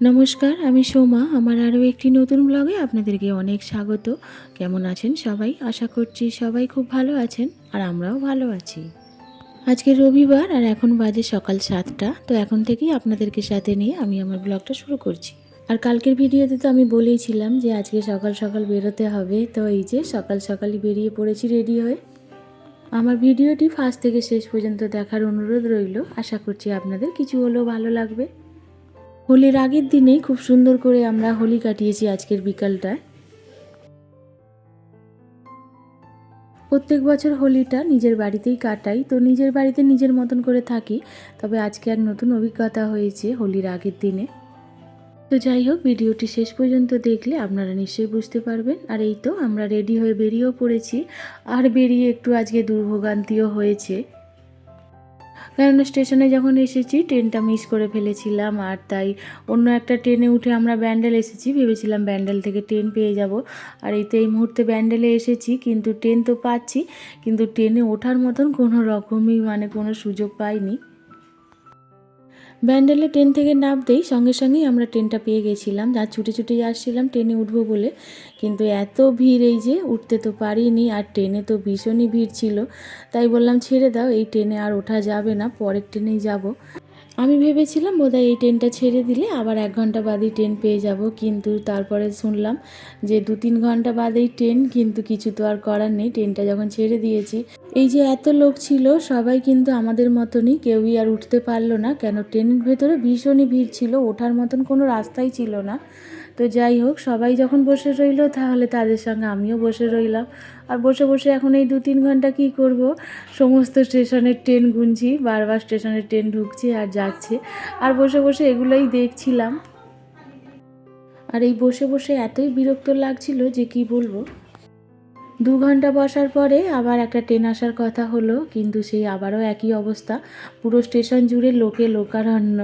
নমস্কার, আমি সোমা। আমার আরও একটি নতুন ব্লগে আপনাদেরকে অনেক স্বাগত। কেমন আছেন সবাই? আশা করছি সবাই খুব ভালো আছেন আর আমরাও ভালো আছি। আজকে রবিবার আর এখন বাজে সকাল সাতটা। তো এখন থেকেই আপনাদেরকে সাথে নিয়ে আমি আমার ব্লগটা শুরু করছি। আর কালকের ভিডিওতে তো আমি বলেইছিলাম যে আজকে সকাল সকাল বেরোতে হবে। তো এই যে সকাল সকালই বেরিয়ে পড়েছি রেডি হয়ে। আমার ভিডিওটি ফার্স্ট থেকে শেষ পর্যন্ত দেখার অনুরোধ রইল। আশা করছি আপনাদের কিছু হলেও ভালো লাগবে। হোলির আগের দিনে খুব সুন্দর করে আমরা হোলি কাটিয়েছি আজকের বিকালটায়। প্রত্যেক বছর হোলিটা নিজের বাড়িতেই কাটাই, তো নিজের বাড়িতে নিজের মতন করে থাকি, তবে আজকে এক নতুন অভিজ্ঞতা হয়েছে হোলির আগের দিনে। তো যাই হোক, ভিডিওটি শেষ পর্যন্ত দেখলে আপনারা নিশ্চয়ই বুঝতে পারবেন। আর এই তো আমরা রেডি হয়ে বেরিয়েও পড়েছি। আর বেরিয়ে একটু আজকে দুর্ভোগান্তিও হয়েছে। কেননা স্টেশনে যখন এসেছি, ট্রেনটা মিস করে ফেলেছিলাম। আর তাই অন্য একটা ট্রেনে উঠে আমরা ব্যান্ডেল এসেছি। ভেবেছিলাম ব্যান্ডেল থেকে ট্রেন পেয়ে যাব। আর এই তো এই মুহূর্তে ব্যান্ডেলে এসেছি, কিন্তু ট্রেন তো পাচ্ছি। কিন্তু ট্রেনে ওঠার মতন কোনো রকমই মানে কোনো সুযোগ পাইনি। ব্যান্ডেলে ট্রেন থেকে নামতেই সঙ্গে সঙ্গেই আমরা ট্রেনটা পেয়ে গেছিলাম। যা ছুটে ছুটে আসছিলাম, ট্রেনে উঠবো বলে। কিন্তু এত ভিড় এই যে, উঠতে তো পারিনি আর ট্রেনে তো ভীষণই ভিড় ছিল। তাই বললাম, ছেড়ে দাও, এই ট্রেনে আর ওঠা যাবে না, পরের ট্রেনেই যাব। আমি ভেবেছিলাম বোধহয় এই ট্রেনটা ছেড়ে দিলে আবার এক ঘণ্টা বাদেই ট্রেন পেয়ে যাব, কিন্তু তারপরে শুনলাম যে দু তিন ঘণ্টা বাদেই ট্রেন কিন্তু কিছু তো আর করার নেই। ট্রেনটা যখন ছেড়ে দিয়েছি, এই যে এত লোক ছিল, সবাই কিন্তু আমাদের মতনই, কেউই আর উঠতে পারল না। কেন? ট্রেনের ভেতরে ভীষণই ভিড় ছিল, ওঠার মতন কোনো রাস্তাই ছিল না। তো যাই হোক, সবাই যখন বসে রইল, তাহলে তাদের সঙ্গে আমিও বসে রইলাম। আর বসে বসে এখন এই দু তিন ঘণ্টা কি করব? সমস্ত স্টেশনের ট্রেন গুনছি, বারবার স্টেশনের ট্রেন ঢুকছে আর যাচ্ছে। আর বসে বসে এগুলোই দেখছিলাম। আর এই বসে বসে এতই বিরক্ত লাগছিল যে কি বলব? দু ঘণ্টা বসার পরে আবার একটা ট্রেন আসার কথা হলো, কিন্তু সেই আবারও একই অবস্থা। পুরো স্টেশন জুড়ে লোকে লোকারণ্য।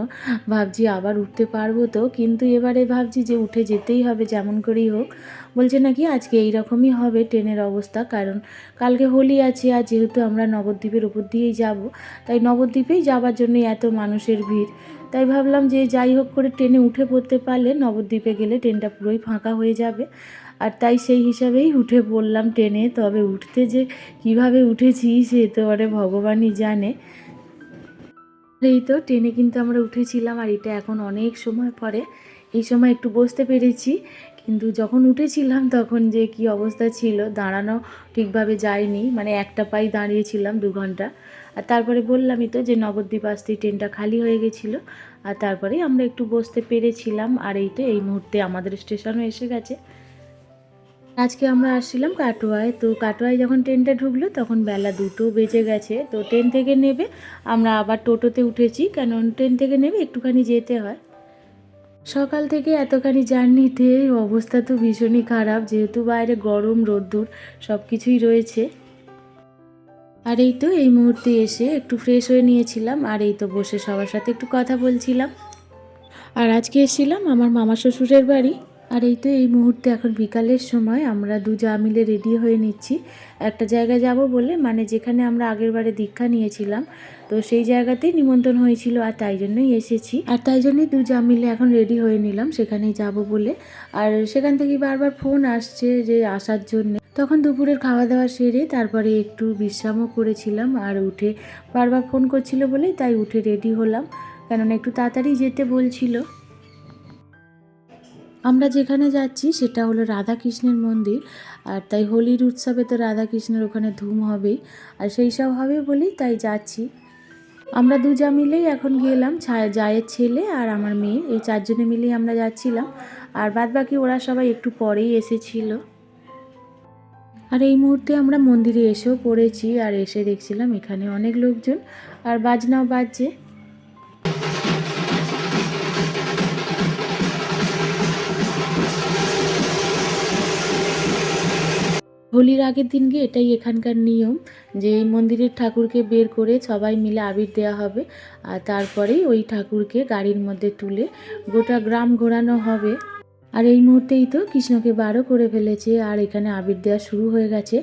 ভাবছি আবার উঠতে পারব তো, কিন্তু এবারে ভাবছি যে উঠে যেতেই হবে যেমন করেই হোক। বলছে নাকি আজকে এই রকমই হবে ট্রেনের অবস্থা, কারণ কালকে হোলি আছে আর যেহেতু আমরা নবদ্বীপের উপর দিয়েই যাব, তাই নবদ্বীপেই যাওয়ার জন্য এত মানুষের ভিড়। তাই ভাবলাম যে যাই হোক করে ট্রেনে উঠে পড়তে পারলে নবদ্বীপে গেলে ট্রেনটা পুরোই ফাঁকা হয়ে যাবে। আর তাই সেই হিসাবেই উঠে পড়লাম ট্রেনে। তবে উঠতে যে কীভাবে উঠেছি সে তো মানে ভগবানই জানে। এই তো ট্রেনে কিন্তু আমরা উঠেছিলাম আর এটা এখন অনেক সময় পরে। এই সময় একটু বসতে পেরেছি, কিন্তু যখন উঠেছিলাম তখন যে কি অবস্থা ছিল দাঁড়ানো ঠিকভাবে যায়নি। মানে একটা পাই দাঁড়িয়েছিলাম দু ঘণ্টা। আর তারপরে বললামই তো যে নবদ্বীপ আসতে ট্রেনটা খালি হয়ে গেছিল। আর তারপরেই আমরা একটু বসতে পেরেছিলাম। আর এই তো এই মুহূর্তে আমাদের স্টেশনও এসে গেছে। আজকে আমরা আসছিলাম কাটোয়ায়। তো কাটোয়ায় যখন ট্রেনটা ঢুকলো তখন বেলা দুটো বেজে গেছে। তো ট্রেন থেকে নেবে, আমরা আবার টোটোতে উঠেছি। কারণ ট্রেন থেকে নেবে একটুখানি যেতে হয়। সকাল থেকে এতখানি জার্নিতে অবস্থা তো ভীষণই খারাপ। যেহেতু বাইরে গরম, রোদ্দুর সব কিছুই রয়েছে। আর এই তো এই মুহূর্তে এসে একটু ফ্রেশ হয়ে নিয়েছিলাম। আর এই তো বসে সবার সাথে একটু কথা বলছিলাম। আর আজকে এসেছিলাম আমার মামা শ্বশুরের বাড়ি। আর এই তো এই মুহূর্তে এখন বিকালের সময়, আমরা দু যা মিলে রেডি হয়ে নিচ্ছি। একটা জায়গায় যাব বলে মানে যেখানে আমরা আগের বারে দীক্ষা নিয়েছিলাম, তো সেই জায়গাতেই নিমন্ত্রণ হয়েছিল আর তাই জন্যই এসেছি। আর তাই জন্যই দু যা মিলে এখন রেডি হয়ে নিলাম, সেখানেই যাব বলে। আর সেখান থেকে বারবার ফোন আসছে যে আসার জন্য। তখন দুপুরের খাওয়া দাওয়া সেরে তারপরে একটু বিশ্রামও করেছিলাম আর উঠে বারবার ফোন করছিল বলেই তাই উঠে রেডি হলাম। কেননা একটু তাড়াতাড়ি যেতে বলছিল। আমরা যেখানে যাচ্ছি সেটা হলো রাধাকৃষ্ণের মন্দির, আর তাই হোলির উৎসবে তো রাধাকৃষ্ণের ওখানে ধুম হবেই। আর সেই সব হবে বলেই তাই যাচ্ছি। আমরা দু যা মিলেই এখন গেলাম জায়ের ছেলে আর আমার মেয়ে, এই চারজনে মিলেই আমরা যাচ্ছিলাম। আর বাদ বাকি ওরা সবাই একটু পরেই এসেছিল। আর এই মুহূর্তে আমরা মন্দিরে এসেও পড়েছি আর এসে দেখছিলাম এখানে অনেক লোকজন। আর বাজনাও বাজছে। হোলির আগের দিনকে এটাই এখানকার নিয়ম যে এই মন্দিরের ঠাকুরকে বের করে সবাই মিলে আবির দেওয়া হবে আর তারপরেই ওই ঠাকুরকে গাড়ির মধ্যে তুলে গোটা গ্রাম ঘোরানো হবে। আর এই মুহূর্তেই তো কৃষ্ণকে বারো করে ফেলেছে আর এখানে আবির দেওয়া শুরু হয়ে গেছে।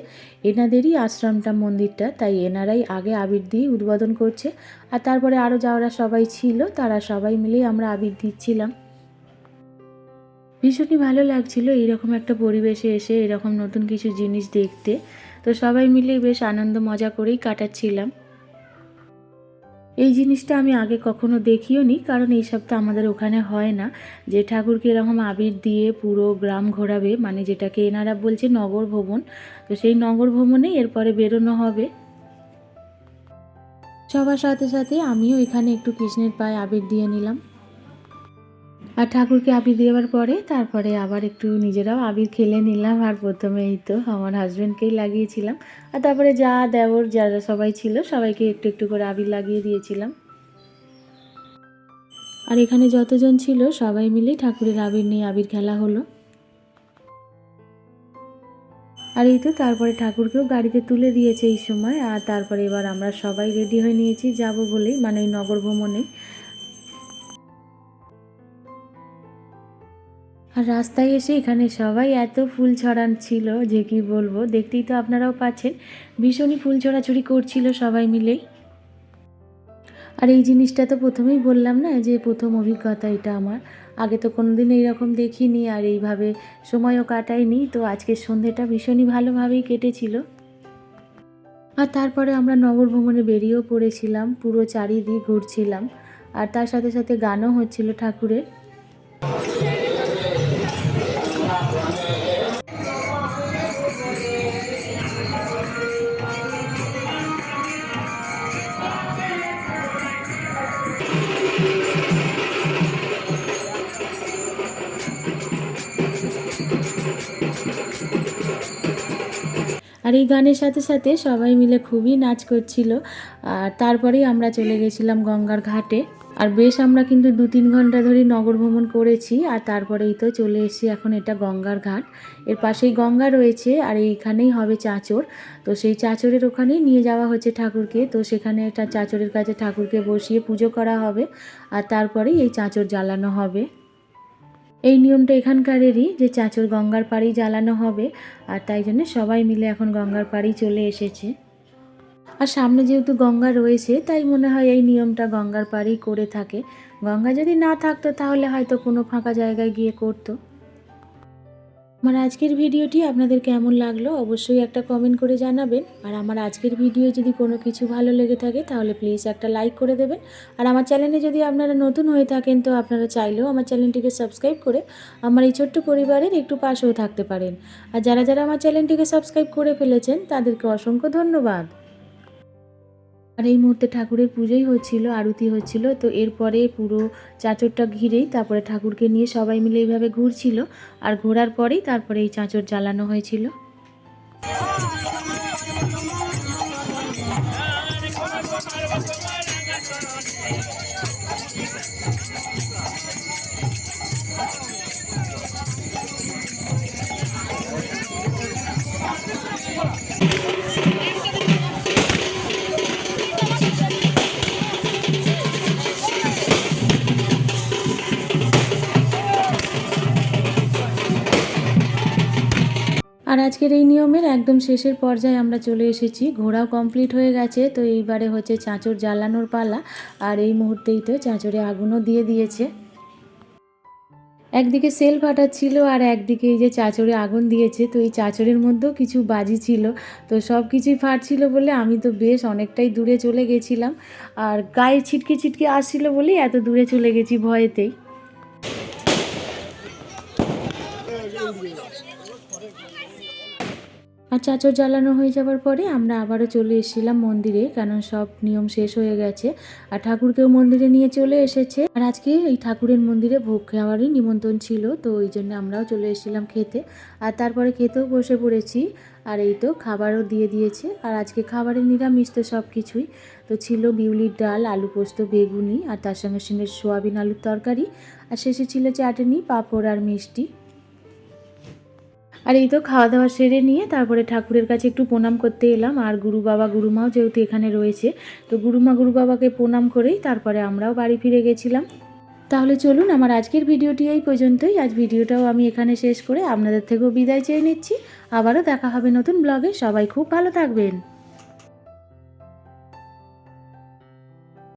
এনাদেরই আশ্রমটা মন্দিরটা, তাই এনারাই আগে আবির দিয়ে উদ্বোধন করছে। আর তারপরে আরও যাওয়ারা সবাই ছিল, তারা সবাই মিলেই আমরা আবির দিচ্ছিলাম। ভীষণই ভালো লাগছিল এইরকম একটা পরিবেশে এসে, এরকম নতুন কিছু জিনিস দেখতে। তো সবাই মিলে বেশ আনন্দ মজা করেই কাটাচ্ছিলাম। এই জিনিসটা আমি আগে কখনো দেখিও নি, কারণ এইসব তো আমাদের ওখানে হয় না। যে ঠাকুরকে এরকম আবির দিয়ে পুরো গ্রাম ঘোরাবে মানে যেটাকে এনারা বলছে নগর ভ্রমণ তো সেই নগর ভ্রমণেই এরপরে বেরোনো হবে। সবার সাথে সাথে আমিও এখানে একটু কৃষ্ণের পায়ে আবির দিয়ে নিলাম। আর ঠাকুরকে আবির দেওয়ার পরে তারপরে আবার একটু নিজেরাও আবির খেলে নিলাম আর প্রথমে এই তো আমার হাজব্যান্ডকেই লাগিয়েছিলাম। আর তারপরে যা দেওর যারা সবাই ছিল সবাইকে একটু একটু করে আবির লাগিয়ে দিয়েছিলাম। আর এখানে যতজন ছিল সবাই মিলে ঠাকুরের আবির নিয়ে আবির খেলা হলো। আর এই তো তারপরে ঠাকুরকেও গাড়িতে তুলে দিয়েছে এই সময়। আর তারপরে এবার আমরা সবাই রেডি হয়ে নিয়েছি, যাব বলেই মানে ওই নগর ভ্রমণে। আর রাস্তায় এসে এখানে সবাই এত ফুল ছড়ান ছিল যে কি বলব, দেখতেই তো আপনারাও পাচ্ছেন। ভীষণই ফুল ছড়াছড়ি করছিল সবাই মিলেই। আর এই জিনিসটা তো প্রথমেই বললাম না, যে প্রথম অভিজ্ঞতা এটা আমার। আগে তো কোনোদিন এইরকম দেখিনি আর এইভাবে সময়ও কাটাইনি, তো আজকের সন্ধেটা ভীষণই ভালোভাবেই কেটেছিল। আর তারপরে আমরা নগর ভ্রমণে বেরিয়েও পড়েছিলাম, পুরো চারিদিক ঘুরছিলাম। আর তার সাথে সাথে গানও হচ্ছিল ঠাকুরের। আর এই গানের সাথে সাথে সবাই মিলে খুবই নাচ করছিল। আর তারপরেই আমরা চলে গেছিলাম গঙ্গার ঘাটে। আর বেশ আমরা কিন্তু দু তিন ঘণ্টা ধরে নগর ভ্রমণ করেছি, আর তারপরেই তো চলে এসেছি এখন এটা গঙ্গার ঘাট। এর পাশেই গঙ্গা রয়েছে, আর এইখানেই হবে চাঁচর। তো সেই চাঁচরের ওখানেই নিয়ে যাওয়া হচ্ছে ঠাকুরকে। তো সেখানে চাঁচরের কাছে ঠাকুরকে বসিয়ে পুজো করা হবে, আর তারপরেই এই চাঁচর জ্বালানো হবে। এই নিয়মটা এখানকারেরই যে চাঁচর গঙ্গার পাড়ি জ্বালানো হবে, আর তাই জন্য সবাই মিলে এখন গঙ্গার পাড়েই চলে এসেছে। আর সামনে যেহেতু গঙ্গা রয়েছে, তাই মনে হয় এই নিয়মটা গঙ্গার পাড়েই করে থাকে। গঙ্গা যদি না থাকতো, তাহলে হয়তো কোনো ফাঁকা জায়গায় গিয়ে করতো। আমার আজকের ভিডিওটি আপনাদের কেমন লাগল অবশ্যই একটা কমেন্ট করে জানাবেন। আর আমার আজকের ভিডিও যদি কোনো কিছু ভালো লেগে থাকে, তাহলে প্লিজ একটা লাইক করে দেবেন। আর আমার চ্যানেলে যদি আপনারা নতুন হয়ে থাকেন, তো আপনারা চাইলেও আমার চ্যানেলটিকে সাবস্ক্রাইব করে আমার এই ছোট্ট পরিবারের একটু পাশেও থাকতে পারেন। আর যারা যারা আমার চ্যানেলটিকে সাবস্ক্রাইব করে ফেলেছেন, তাদেরকে অসংখ্য ধন্যবাদ। আর এই মুহূর্তে ঠাকুরের পুজোই হচ্ছিল, আরতি হচ্ছিল। তো এরপরে পুরো চাঁচরটা ঘিরেই তারপরে ঠাকুরকে নিয়ে সবাই মিলে এইভাবে ঘুরছিল। আর ঘোরার পরেই তারপরে এই চাঁচর জ্বালানো হয়েছিল। আজকের এই নিয়মের একদম শেষের পর্যায়ে আমরা চলে এসেছি। ঘোড়াও কমপ্লিট হয়ে গেছে, তো এইবারে হচ্ছে চাঁচর জ্বালানোর পালা। আর এই মুহূর্তেই তো চাঁচরে আগুনও দিয়ে দিয়েছে। একদিকে সেল ফাটাচ্ছিল আর একদিকে এই যে চাঁচরে আগুন দিয়েছে, তো এই চাঁচরের মধ্যেও কিছু বাজি ছিল। তো সব কিছুই ফাটছিল বলে আমি তো বেশ অনেকটাই দূরে চলে গেছিলাম। আর গায়ে ছিটকে ছিটকে আসছিল বলেই এত দূরে চলে গেছি ভয়েতেই। আর চাচর জ্বালানো হয়ে যাওয়ার পরে আমরা আবারও চলে এসেছিলাম মন্দিরে, কারণ সব নিয়ম শেষ হয়ে গেছে। আর ঠাকুরকেও মন্দিরে নিয়ে চলে এসেছে। আর আজকে এই ঠাকুরের মন্দিরে ভোগ খাওয়ারই নিমন্ত্রণ ছিল, তো ওই জন্য আমরাও চলে এসেছিলাম খেতে। আর তারপরে খেতেও বসে পড়েছি, আর এই তো খাবারও দিয়ে দিয়েছে। আর আজকে খাবারের নিরামিষ তো সব কিছুই, তো ছিল বিউলির ডাল, আলু পোস্ত, বেগুনি, আর তার সঙ্গে সঙ্গে সোয়াবিন, আলুর তরকারি। আর শেষে ছিল চাটনি, পাঁপড় আর মিষ্টি। আর এই তো খাওয়া দাওয়া সেরে নিয়ে তারপরে ঠাকুরের কাছে একটু প্রণাম করতে এলাম। আর গুরু বাবা গুরুমাও যেহেতু এখানে রয়েছে, তো গুরুমা গুরু বাবাকে প্রণাম করেই তারপরে আমরাও বাড়ি ফিরে গেছিলাম। তাহলে চলুন, আমার আজকের ভিডিওটি এই পর্যন্তই। আজ ভিডিওটাও আমি এখানে শেষ করে আপনাদের থেকেও বিদায় চেয়ে নিচ্ছি। আবারও দেখা হবে নতুন ব্লগে। সবাই খুব ভালো থাকবেন।